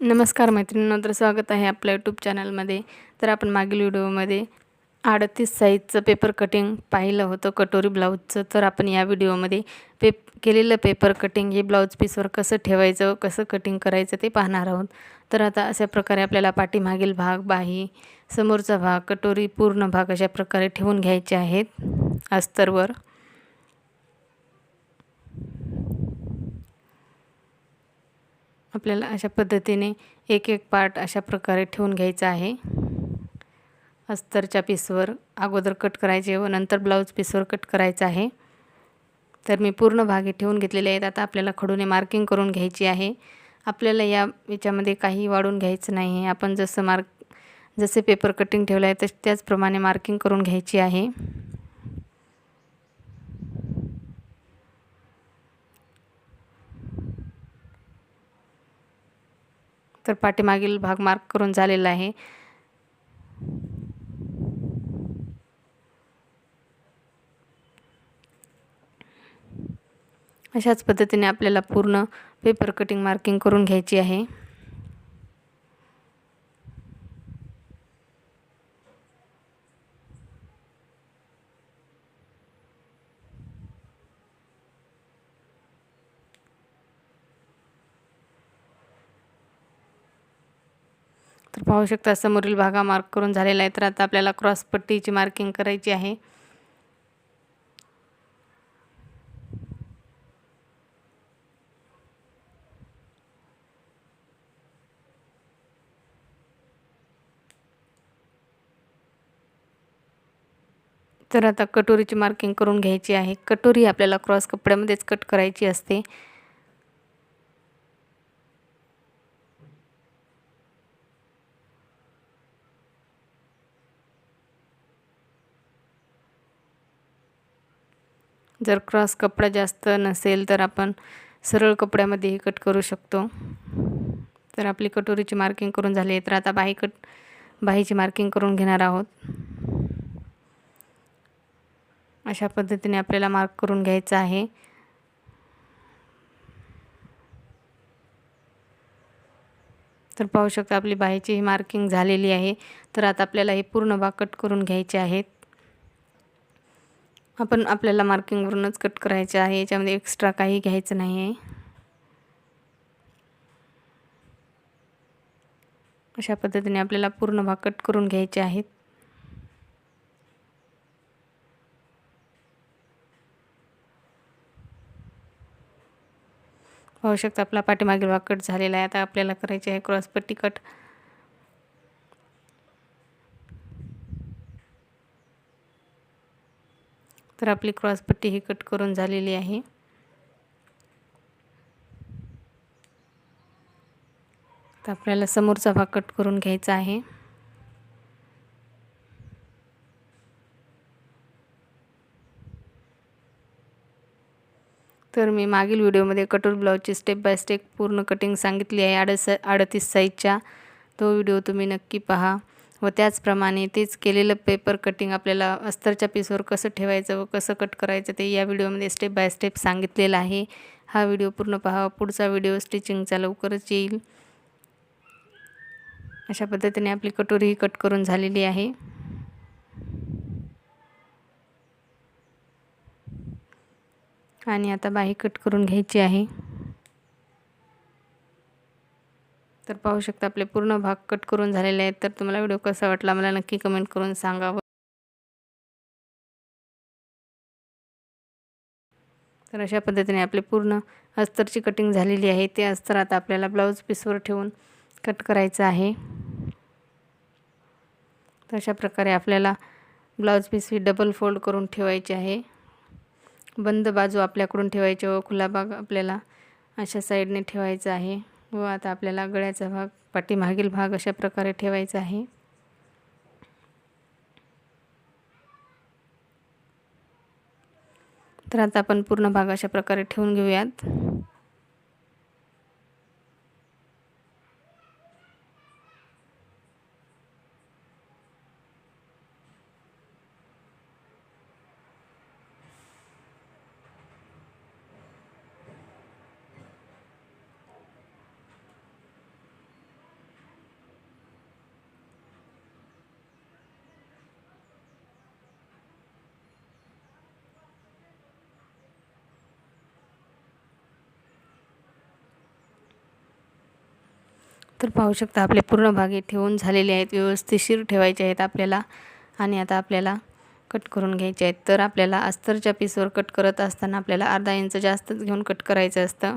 नमस्कार मैत्रिणींना तर स्वागत आहे आपल्या यूट्यूब चॅनलमध्ये तर आपण मागील व्हिडिओमध्ये अडतीस साईजचं पेपर कटिंग पाहिलं होतं कटोरी ब्लाऊजचं तर आपण या व्हिडिओमध्ये पेप केलेलं पेपर कटिंग हे ब्लाऊज पीसवर कसं ठेवायचं कसं कटिंग करायचं ते पाहणार आहोत. तर आता अशा प्रकारे आपल्याला पाठीमागील भाग बाही समोरचा भाग कटोरी पूर्ण भाग अशा प्रकारे ठेवून घ्यायचे आहेत. अस्तरवर आपल्याला अशा पद्धतीने एक एक पार्ट अशा प्रकारे ठेवून घ्यायचा आहे. अस्तरच्या पीसवर अगोदर कट करायचे व नंतर ब्लाऊज पीसवर कट करायचं आहे. तर मी पूर्ण भागे ठेवून घेतलेले आहेत. आता आपल्याला खडूने मार्किंग करून घ्यायची आहे. आपल्याला या याच्यामध्ये काही वाढून घ्यायचं नाही आहे. आपण जसं मार्क जसे पेपर कटिंग ठेवलं आहे तस त्याचप्रमाणे मार्किंग करून घ्यायची आहे. तर पाठीमागील भाग मार्क करून झालेला आहे. अशाच पद्धतीने आपल्याला पूर्ण पेपर कटिंग मार्किंग करून घ्यायची आहे. तर पाहू शकता समोरील भागा मार्क करून झालेला आहे. तर आता आपल्याला क्रॉस पट्टीची मार्किंग करायची आहे. तर आता कटोरीची मार्किंग करून घ्यायची आहे. कटोरी आपल्याला क्रॉस कपड्यामध्येच कट करायची असते. जर क्रॉस कपडा जास्त नसेल तर आपण सरळ कपड्यामध्येही कट करू शकतो. तर आपली कटोरीची मार्किंग करून झाली आहे. तर आता बाही कट बाहीची मार्किंग करून घेणार आहोत. अशा पद्धतीने आपल्याला मार्क करून घ्यायचं आहे. तर पाहू शकता आपली बाहीची ही मार्किंग झालेली आहे. तर आता आपल्याला हे पूर्ण भाग कट करून घ्यायचे आहेत. आपण आपल्याला मार्किंगवरूनच कट करायचे आहे. याच्यामध्ये एक्स्ट्रा काही घ्यायचं नाही आहे अशा पद्धतीने आपल्याला पूर्ण भाग कट करून घ्यायचे आहेत. पाहू शकता आपला पाठीमागील भाग कट झालेला आहे. आता आपल्याला करायचे आहे क्रॉसपट्टी कट तर आपली क्रॉसपट्टी ही कट करून झालेली आहे. तर आपल्याला समोरचा भाग कट करून घ्यायचा आहे. तर मी मागील व्हिडिओमध्ये कटोर ब्लाऊजची स्टेप बाय स्टेप पूर्ण कटिंग सांगितली आहे. अडस अडतीस साईजच्या तो व्हिडिओ तुम्ही नक्की पहा. व त्याचप्रमाणे तेच केलेलं पेपर कटिंग आपल्याला अस्तरच्या पीसवर कसं ठेवायचं व कसं कट करायचं ते या व्हिडिओमध्ये स्टेप बाय स्टेप सांगितलेलं आहे. हा व्हिडिओ पूर्ण पहा पुढचा व्हिडिओ स्टिचिंगचा लवकरच येईल. अशा पद्धतीने आपली कटोरी कट करून झालेली आहे. आणि आता बाही कट करून घ्यायची आहे. तर पाहू शकता आपले पूर्ण भाग कट करून झालेले आहेत. तर तुम्हाला व्हिडिओ कसा वाटला मला नक्की कमेंट करून सांगावं तर अशा पद्धतीने आपले पूर्ण अस्तरची कटिंग झालेली आहे. ते अस्तर आता आपल्याला ब्लाऊज पीसवर ठेवून कट करायचं आहे. तर अशा प्रकारे आपल्याला ब्लाऊज पीस ही डबल फोल्ड करून ठेवायची आहे. बंद बाजू आपल्याकडून ठेवायची व खुला भाग आपल्याला अशा साईडने ठेवायचा आहे. व आता आपल्याला गळ्याचा भाग पाठीमागील भाग अशा प्रकारे ठेवायचा आहे. तर आता आपण पूर्ण भाग अशा प्रकारे ठेवून घेऊयात. तर पाहू शकता. आपले पूर्ण भागे ठेवून झालेले आहेत. व्यवस्थिशीर ठेवायचे आहेत आपल्याला आणि आता आपल्याला कट करून घ्यायचे आहेत. तर आपल्याला अस्तरच्या पीसवर कट करत असताना आपल्याला अर्धा इंच जास्तच घेऊन कट करायचं असतं.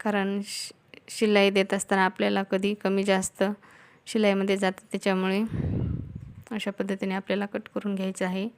कारण श शिलाई देत असताना आपल्याला कधी कमी जास्त शिलाईमध्ये जातं. त्याच्यामुळे अशा पद्धतीने आपल्याला कट करून घ्यायचं आहे.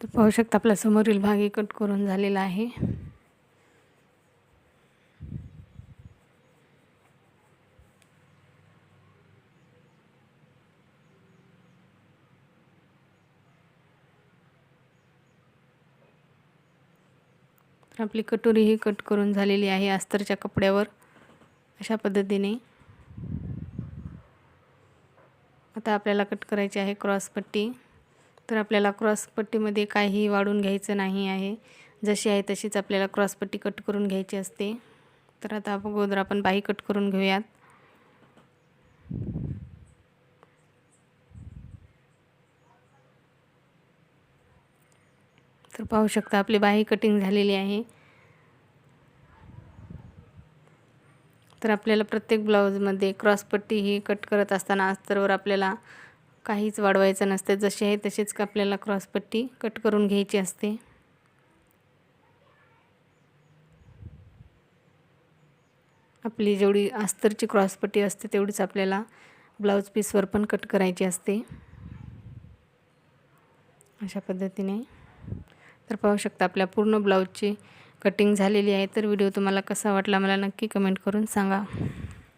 तर पाहू शकता आपल्या समोरील भागी कट करून झालेला आहे. तर आपली कटोरी ही कट करून झालेली आहे अस्तरच्या कपड्यावर अशा पद्धतीने. आता आपल्याला कट करायची आहे क्रॉस पट्टी. तर आपल्याला क्रॉस पट्टीमध्ये काहीही वाढून घ्यायचं नाही आहे. जशी आहे तशीच आपल्याला क्रॉस पट्टी कट करून घ्यायची असते. तर आता अगोदर आपण बाही कट करून घेऊयात. तर पाहू शकता आपली बाही कटिंग झालेली आहे. तर आपल्याला प्रत्येक ब्लाऊजमध्ये क्रॉसपट्टी ही कट करत असताना अस्तरवर आपल्याला काहीच वाढवायचं नसतं. जशी आहे तशीच आपल्याला क्रॉसपट्टी कट करून घ्यायची असते. आपली जेवढी अस्तरची क्रॉसपट्टी असते तेवढीच आपल्याला ब्लाऊज पीसवर पण कट करायची असते. अशा पद्धतीने. तर पाहू शकता आपल्या पूर्ण ब्लाऊजची कटिंग झालेली आहे. तर व्हिडिओ तुम्हाला कसा वाटला मला नक्की कमेंट करून सांगा.